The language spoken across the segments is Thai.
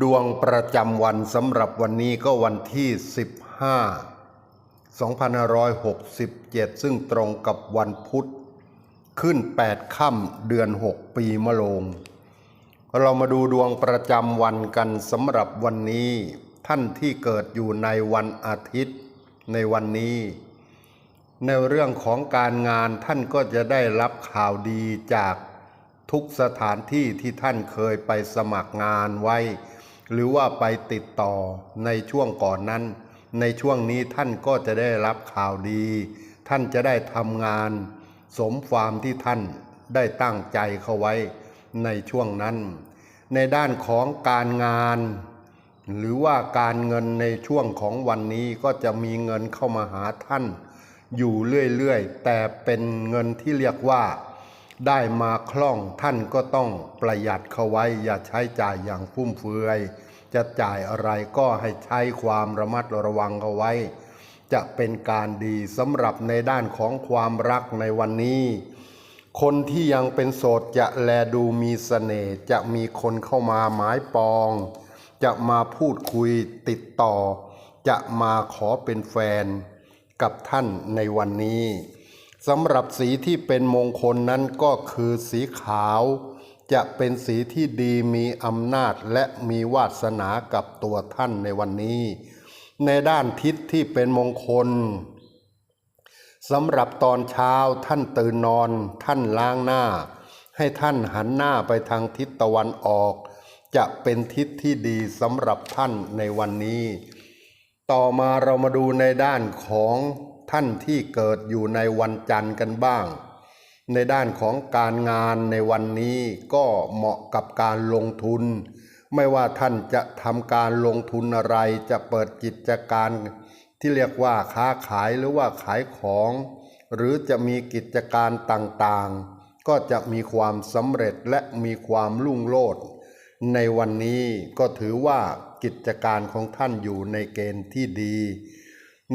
ดวงประจำวันสำหรับวันนี้ก็วันที่ 15 2567 ซึ่งตรงกับวันพุธ ขึ้น 8 ค่ำเดือน 6 ปีมะโรงเรามาดูดวงประจำวันกันสำหรับวันนี้ ท่านที่เกิดอยู่ในวันอาทิตย์ในวันนี้ ในเรื่องของการงานท่านก็จะได้รับข่าวดีจาก ทุกสถานที่ที่ท่านเคยไปสมัครงานไว้ หรือว่าไปติดต่อในช่วงก่อนนั้น ในช่วงนี้ท่านก็จะได้รับข่าวดี ท่านจะได้ทำงาน สมความที่ท่านได้ตั้งใจเข้าไว้ในช่วงนั้น ในด้านของการงาน หรือว่าการเงินในช่วงของวันนี้ก็จะมีเงินเข้ามาหาท่าน อยู่เรื่อยๆ แต่เป็นเงินที่เรียกว่า ได้มาคล่องท่านก็ต้องประหยัดเขาไว้ อย่าใช้จ่ายอย่างฟุ่มเฟือย จะจ่ายอะไรก็ให้ใช้ความระมัดระวังเอาไว้ จะเป็นการดีสำหรับในด้านของความรักในวันนี้ คนที่ยังเป็นโสดจะแลดูมีเสน่ห์จะมีคนเข้ามาหมายปอง จะมาพูดคุยติดต่อ จะมาขอเป็นแฟนกับท่านในวันนี้ สำหรับสีที่เป็นมงคลนั้นก็คือสีขาว จะเป็นสีที่ดีมีอำนาจและมีวาสนากับตัวท่านในวันนี้ ในด้านทิศที่เป็นมงคลสำหรับตอนเช้าท่านตื่นนอน ท่านล้างหน้า ให้ท่านหันหน้าไปทางทิศตะวันออก จะเป็นทิศที่ดีสำหรับท่านในวันนี้ ต่อมาเรามาดูในด้านของ ท่านที่เกิดอยู่ในวันจันทร์กันบ้าง ในด้านของการงานในวันนี้ก็เหมาะกับการลงทุน ไม่ว่าท่านจะทำการลงทุนอะไรจะเปิดกิจการ ที่เรียกว่าค้าขายหรือว่าขายของ หรือจะมีกิจการต่างๆ ก็จะมีความสำเร็จและมีความรุ่งโรจน์ในวันนี้ก็ถือว่ากิจการของท่านอยู่ในเกณฑ์ที่ดี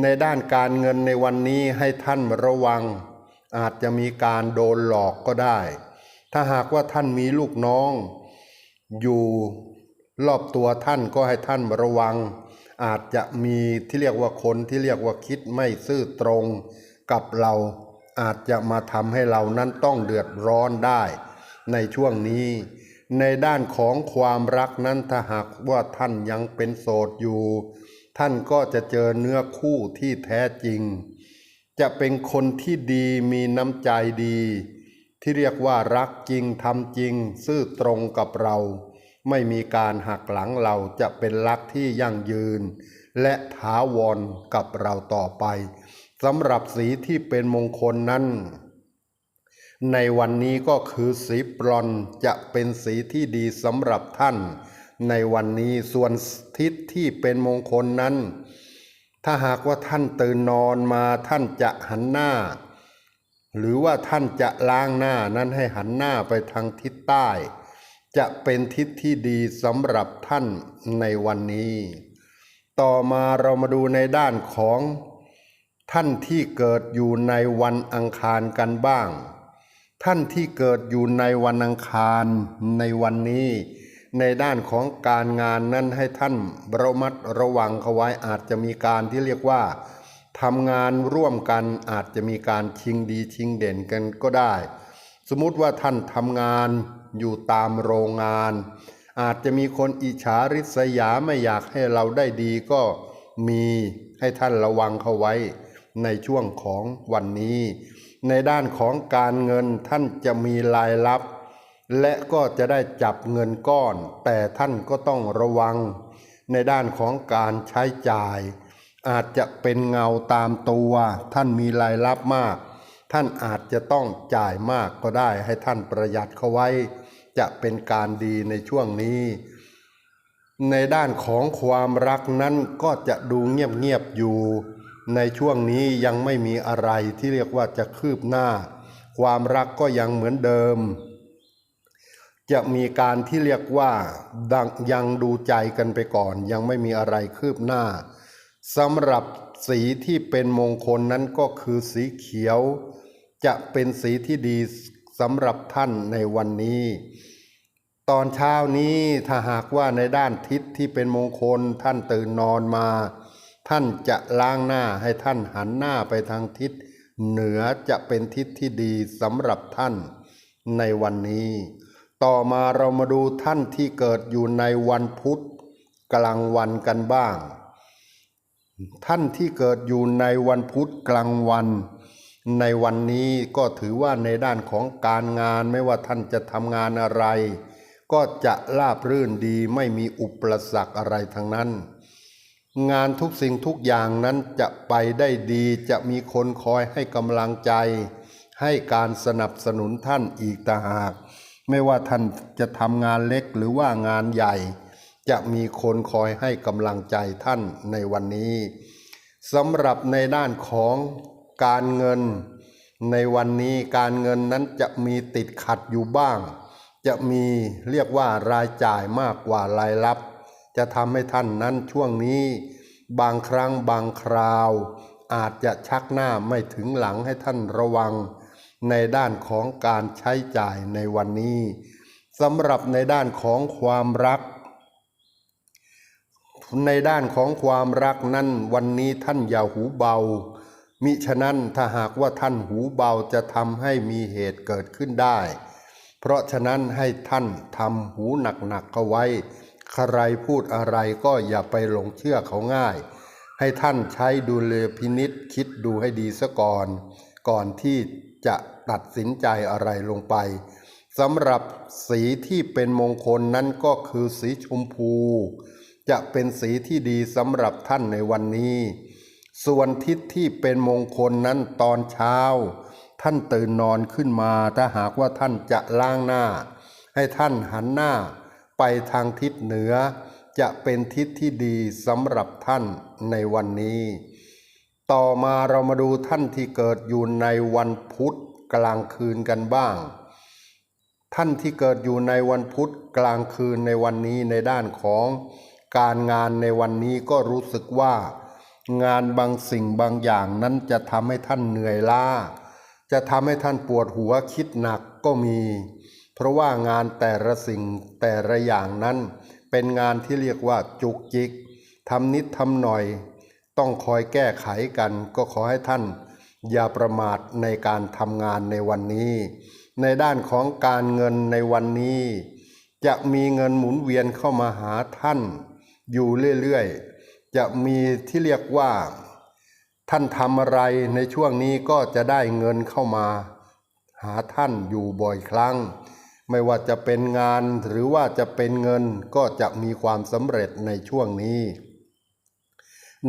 ในด้านการเงินในวันนี้ให้ท่านระวัง อาจจะมีการโดนหลอกก็ได้ ถ้าหากว่าท่านมีลูกน้อง อยู่รอบตัวท่านก็ให้ท่านระวัง อาจจะมีที่เรียกว่าคนที่เรียกว่าคิดไม่ซื่อตรงกับเรา อาจจะมาทำให้เรานั้นต้องเดือดร้อนได้ ในช่วงนี้ ในด้านของความรักนั้นถ้าหากว่าท่านยังเป็นโสดอยู่ ท่านก็จะเจอเนื้อคู่ที่แท้จริง จะเป็นคนที่ดีมีน้ำใจดี ที่เรียกว่ารักจริงทำจริง ซื่อตรงกับเรา ไม่มีการหักหลังเราจะเป็นรักที่ยั่งยืน และถาวรกับเราต่อไปสำหรับสีที่เป็นมงคลนั้น ในวันนี้ก็คือสีบรอนจะเป็นสีที่ดีสำหรับท่าน ในวันนี้ส่วนทิศที่เป็นมงคลนั้น ถ้าหากว่าท่านตื่นนอนมาท่านจะหันหน้า หรือว่าท่านจะล้างหน้านั้นให้หันหน้าไปทางทิศใต้ จะเป็นทิศที่ดีสำหรับท่านในวันนี้ ต่อมาเรามาดูในด้านของท่านที่เกิดอยู่ในวันอังคารกันบ้าง ท่านที่เกิดอยู่ในวันอังคารในวันนี้ ในด้านของการงานนั้นให้ท่านระมัดระวังเขาไว้อาจจะมีการที่เรียกว่าทำงานร่วมกันอาจจะมีการชิงดีชิงเด่นกันก็ได้ สมมติว่าท่านทำงานอยู่ตามโรงงาน อาจจะมีคนอิจฉาริษยาไม่อยากให้เราได้ดีก็มีให้ท่านระวังเขาไว้ในช่วงของวันนี้ ในด้านของการเงินท่านจะมีรายรับ และก็จะได้จับเงินก้อน แต่ท่านก็ต้องระวัง ในด้านของการใช้จ่าย อาจจะเป็นเงาตามตัว ท่านมีรายรับมาก ท่านอาจจะต้องจ่ายมากก็ได้ให้ท่านประหยัดเข้าไว้ จะเป็นการดีในช่วงนี้ ในด้านของความรักนั้นก็จะดูเงียบๆอยู่ ในช่วงนี้ยังไม่มีอะไรที่เรียกว่าจะคืบหน้า ความรักก็ยังเหมือนเดิม จะมีการที่เรียกว่าดังยังดูใจกันไปก่อน ยังไม่มีอะไรคืบหน้าสำหรับสีที่เป็นมงคลนั้นก็คือสีเขียว จะเป็นสีที่ดีสำหรับท่านในวันนี้ ตอนเช้านี้ถ้าหากว่าในด้านทิศที่เป็นมงคลท่านตื่นนอนมา ท่านจะล้างหน้าให้ท่านหันหน้าไปทางทิศ เหนือจะเป็นทิศที่ดีสำหรับท่านในวันนี้ ต่อมาเรามาดูท่านที่เกิดอยู่ในวันพุธกลางวันกันบ้าง ท่านที่เกิดอยู่ในวันพุธกลางวัน ในวันนี้ก็ถือว่าในด้านของการงานไม่ว่าท่านจะทำงานอะไร ก็จะราบรื่นดีไม่มีอุปสรรคอะไรทั้งนั้น งานทุกสิ่งทุกอย่างนั้นจะไปได้ดีจะมีคนคอยให้กำลังใจ ให้การสนับสนุนท่านอีกต่างหาก ไม่ว่าท่านจะทำงานเล็กหรือว่างานใหญ่ จะมีคนคอยให้กำลังใจท่านในวันนี้สำหรับในด้านของการเงิน ในวันนี้การเงินนั้นจะมีติดขัดอยู่บ้าง จะมีเรียกว่ารายจ่ายมากกว่ารายรับ จะทำให้ท่านนั้นช่วงนี้ บางครั้งบางคราว อาจจะชักหน้าไม่ถึงหลังให้ท่านระวัง ในด้านของการใช้จ่ายในวันนี้สำหรับในด้านของความรัก ในด้านของความรักนั้นวันนี้ท่านอย่าหูเบา มิฉะนั้นถ้าหากว่าท่านหูเบาจะทำให้มีเหตุเกิดขึ้นได้ เพราะฉะนั้นให้ท่านทำหูหนักๆเข้าไว้ ใครพูดอะไรก็อย่าไปหลงเชื่อเขาง่าย ให้ท่านใช้ดูเลพินิษคิดดูให้ดีซะก่อน ก่อนที่ จะตัดสินใจอะไรลงไปสำหรับสีที่เป็นมงคลนั้นก็คือสีชมพู จะเป็นสีที่ดีสำหรับท่านในวันนี้ ส่วนทิศที่เป็นมงคลนั้นตอนเช้า ท่านตื่นนอนขึ้นมาถ้าหากว่าท่านจะล้างหน้า ให้ท่านหันหน้าไปทางทิศเหนือ จะเป็นทิศที่ดีสำหรับท่านในวันนี้ ต่อมาเรามาดูท่านที่เกิดอยู่ในวันพุธกลางคืนกันบ้าง ท่านที่เกิดอยู่ในวันพุธกลางคืนในวันนี้ในด้านของการงานในวันนี้ก็รู้สึกว่า งานบางสิ่งบางอย่างนั้นจะทำให้ท่านเหนื่อยล้า จะทำให้ท่านปวดหัวคิดหนักก็มี เพราะว่างานแต่ละสิ่งแต่ละอย่างนั้น เป็นงานที่เรียกว่าจุกจิกทำนิดทำหน่อย ต้องคอยแก้ไขกันก็ขอให้ท่าน อย่าประมาทในการทำงานในวันนี้ ในด้านของการเงินในวันนี้ จะมีเงินหมุนเวียนเข้ามาหาท่าน อยู่เรื่อยๆ จะมีที่เรียกว่า ท่านทำอะไรในช่วงนี้ก็จะได้เงินเข้ามา หาท่านอยู่บ่อยครั้ง ไม่ว่าจะเป็นงานหรือว่าจะเป็นเงินก็จะมีความสำเร็จในช่วงนี้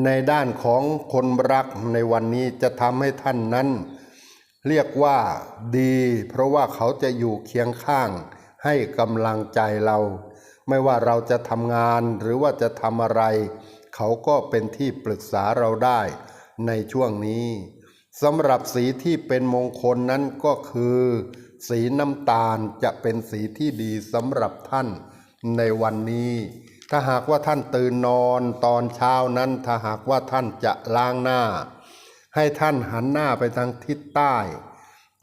ในด้านของคนรักในวันนี้จะทำให้ท่านนั้น เรียกว่าดี เพราะว่าเขาจะอยู่เคียงข้าง ให้กำลังใจเรา ไม่ว่าเราจะทำงานหรือว่าจะทำอะไร เขาก็เป็นที่ปรึกษาเราได้ในช่วงนี้สำหรับสีที่เป็นมงคลนั้นก็คือ สีน้ำตาลจะเป็นสีที่ดีสำหรับท่านในวันนี้ ถ้าหากว่าท่านตื่นนอนตอนเช้านั้น ถ้าหากว่าท่านจะล้างหน้า ให้ท่านหันหน้าไปทางทิศใต้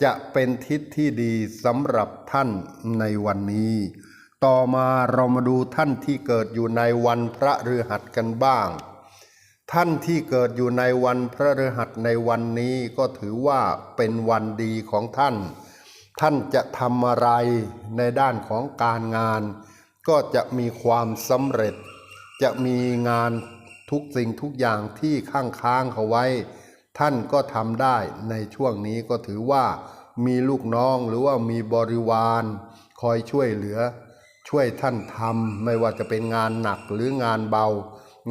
จะเป็นทิศที่ดีสำหรับท่านในวันนี้ ต่อมาเรามาดูท่านที่เกิดอยู่ในวันพระฤหัสกันบ้าง ท่านที่เกิดอยู่ในวันพระฤหัสในวันนี้ก็ถือว่าเป็นวันดีของท่าน ท่านจะทำอะไรในด้านของการงาน ก็จะมีความสำเร็จ จะมีงานทุกสิ่งทุกอย่างที่ข้างค้างเขาไว้ ท่านก็ทำได้ในช่วงนี้ก็ถือว่ามีลูกน้องหรือว่ามีบริวารคอยช่วยเหลือ ช่วยท่านทำไม่ว่าจะเป็นงานหนักหรืองานเบา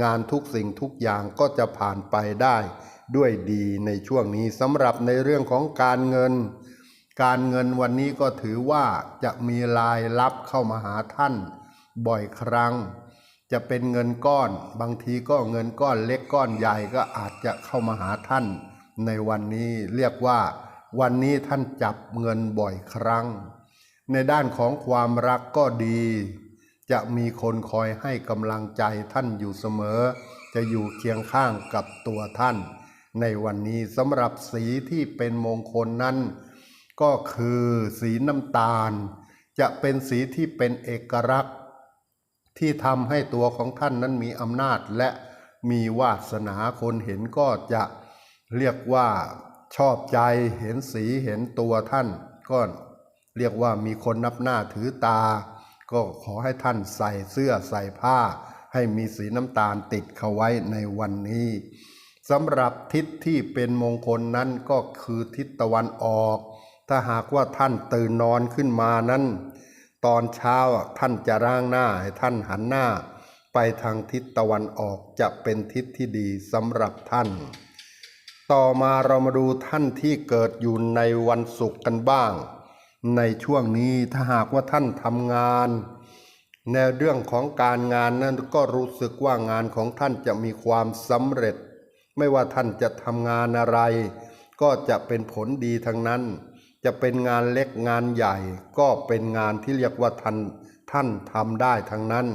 งานทุกสิ่งทุกอย่างก็จะผ่านไปได้ ด้วยดีในช่วงนี้สำหรับในเรื่องของการเงิน การเงินวันนี้ก็ถือว่าจะมีรายรับเข้ามาหาท่าน บ่อยครั้ง จะเป็นเงินก้อน บางทีก็เงินก้อนเล็กก้อนใหญ่ก็อาจจะเข้ามาหาท่าน ในวันนี้เรียกว่า วันนี้ท่านจับเงินบ่อยครั้ง ในด้านของความรักก็ดี จะมีคนคอยให้กำลังใจท่านอยู่เสมอ จะอยู่เคียงข้างกับตัวท่าน ในวันนี้สำหรับสีที่เป็นมงคลนั้น ก็คือสีน้ำตาล จะเป็นสีที่เป็นเอกลักษณ์ ที่ทำให้ตัวของท่านนั้นมีอำนาจและมีวาสนาคนเห็นก็จะเรียกว่าชอบใจเห็นสีเห็นตัวท่านก็เรียกว่ามีคนนับหน้าถือตา ก็ขอให้ท่านใส่เสื้อใส่ผ้า ให้มีสีน้ำตาลติดเข้าไว้ในวันนี้สำหรับทิศที่เป็นมงคลนั้นก็คือทิศตะวันออก ถ้าหากว่าท่านตื่นนอนขึ้นมานั้น ตอนเช้าท่านจะร่างหน้าให้ท่านหันหน้า ไปทางทิศตะวันออกจะเป็นทิศที่ดีสำหรับท่าน ต่อมาเรามาดูท่านที่เกิดอยู่ในวันศุกร์กันบ้าง ในช่วงนี้ถ้าหากว่าท่านทำงาน ในเรื่องของการงานนั้นก็รู้สึกว่างานของท่านจะมีความสำเร็จ ไม่ว่าท่านจะทำงานอะไร ก็จะเป็นผลดีทั้งนั้น จะเป็นงานเล็กงานใหญ่ ก็เป็นงานที่เรียกว่าท่านท่านทำได้ทั้งนั้น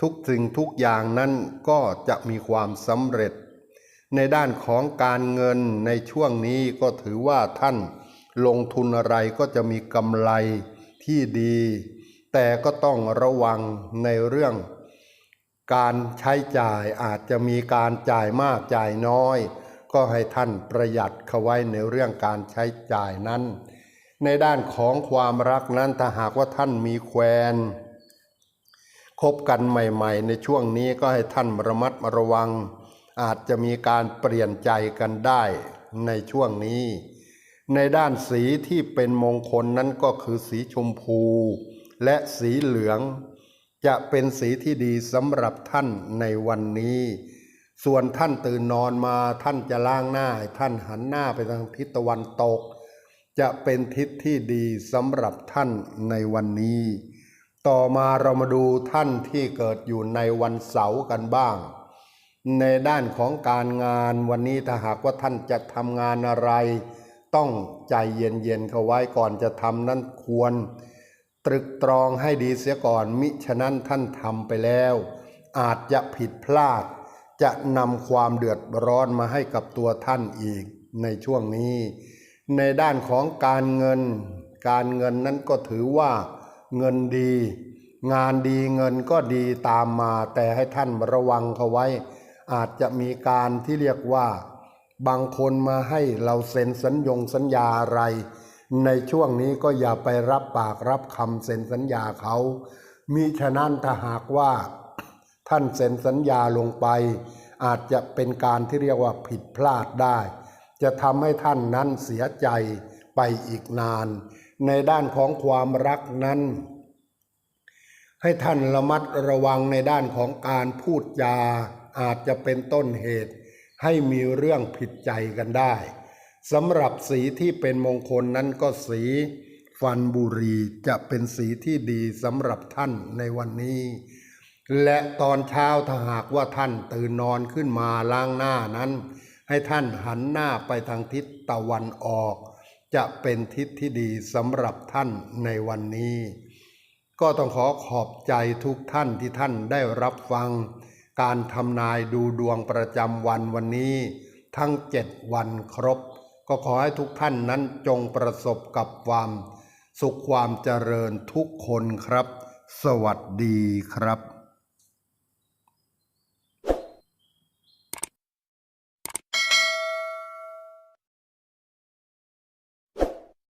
ทุกสิ่งทุกอย่างนั้นก็จะมีความสำเร็จ ในด้านของการเงินในช่วงนี้ก็ถือว่าท่านลงทุนอะไรก็จะมีกำไรที่ดี แต่ก็ต้องระวังในเรื่อง การใช้จ่ายอาจจะมีการจ่ายมากจ่ายน้อย ก็ให้ท่านประหยัดเข้าไว้ในเรื่องการใช้จ่ายนั้น ในด้านของความรักนั้นถ้าหากว่าท่านมีแควนคบกันใหม่ ๆ ในช่วงนี้ก็ให้ท่านระมัดระวัง อาจจะมีการเปลี่ยนใจกันได้ในช่วงนี้ ในด้านสีที่เป็นมงคลนั้นก็คือสีชมพู และสีเหลือง จะเป็นสีที่ดีสำหรับท่านในวันนี้ ส่วนท่านตื่นนอนมาท่านจะล้างหน้า ท่านหันหน้าไปทางทิศตะวันตก จะเป็นทิศที่ดีสำหรับท่านในวันนี้ ต่อมาเรามาดูท่านที่เกิดอยู่ในวันเสาร์กันบ้าง ในด้านของการงานวันนี้ถ้าหากว่าท่านจะทำงานอะไร ต้องใจเย็นๆเข้าไว้ก่อนจะทำนั้นควร ตรึกตรองให้ดีเสียก่อนมิฉะนั้นท่านทำไปแล้ว อาจจะผิดพลาด จะนำความเดือดร้อนมาให้กับตัวท่านอีกในช่วงนี้ ในด้านของการเงิน การเงินนั้นก็ถือว่าเงินดี งานดีเงินก็ดีตามมา แต่ให้ท่านระวังเขาไว้ อาจจะมีการที่เรียกว่า บางคนมาให้เราเซ็นสัญญงสัญญาอะไร ในช่วงนี้ก็อย่าไปรับปากรับคำเซ็นสัญญาเขามิฉะนั้นถ้าหากว่า ท่านเซ็นสัญญาลงไป อาจจะเป็นการที่เรียกว่าผิดพลาดได้ จะทำให้ท่านนั้นเสียใจไปอีกนาน ในด้านของความรักนั้น ให้ท่านระมัดระวังในด้านของการพูดจา อาจจะเป็นต้นเหตุ ให้มีเรื่องผิดใจกันได้สำหรับสีที่เป็นมงคลนั้นก็สี ฟันบุรีจะเป็นสีที่ดีสำหรับท่านในวันนี้ และตอนเช้าถ้าหากว่าท่านตื่นนอนขึ้นมาล้างหน้านั้น ให้ท่านหันหน้าไปทางทิศตะวันออก จะเป็นทิศที่ดีสำหรับท่านในวันนี้ ก็ต้องขอขอบใจทุกท่านที่ท่านได้รับฟัง การทำนายดูดวงประจำวันวันนี้ ทั้งเจ็ดวันครบ ก็ขอให้ทุกท่านนั้นจงประสบกับความ สุขความเจริญทุกคนครับ สวัสดีครับ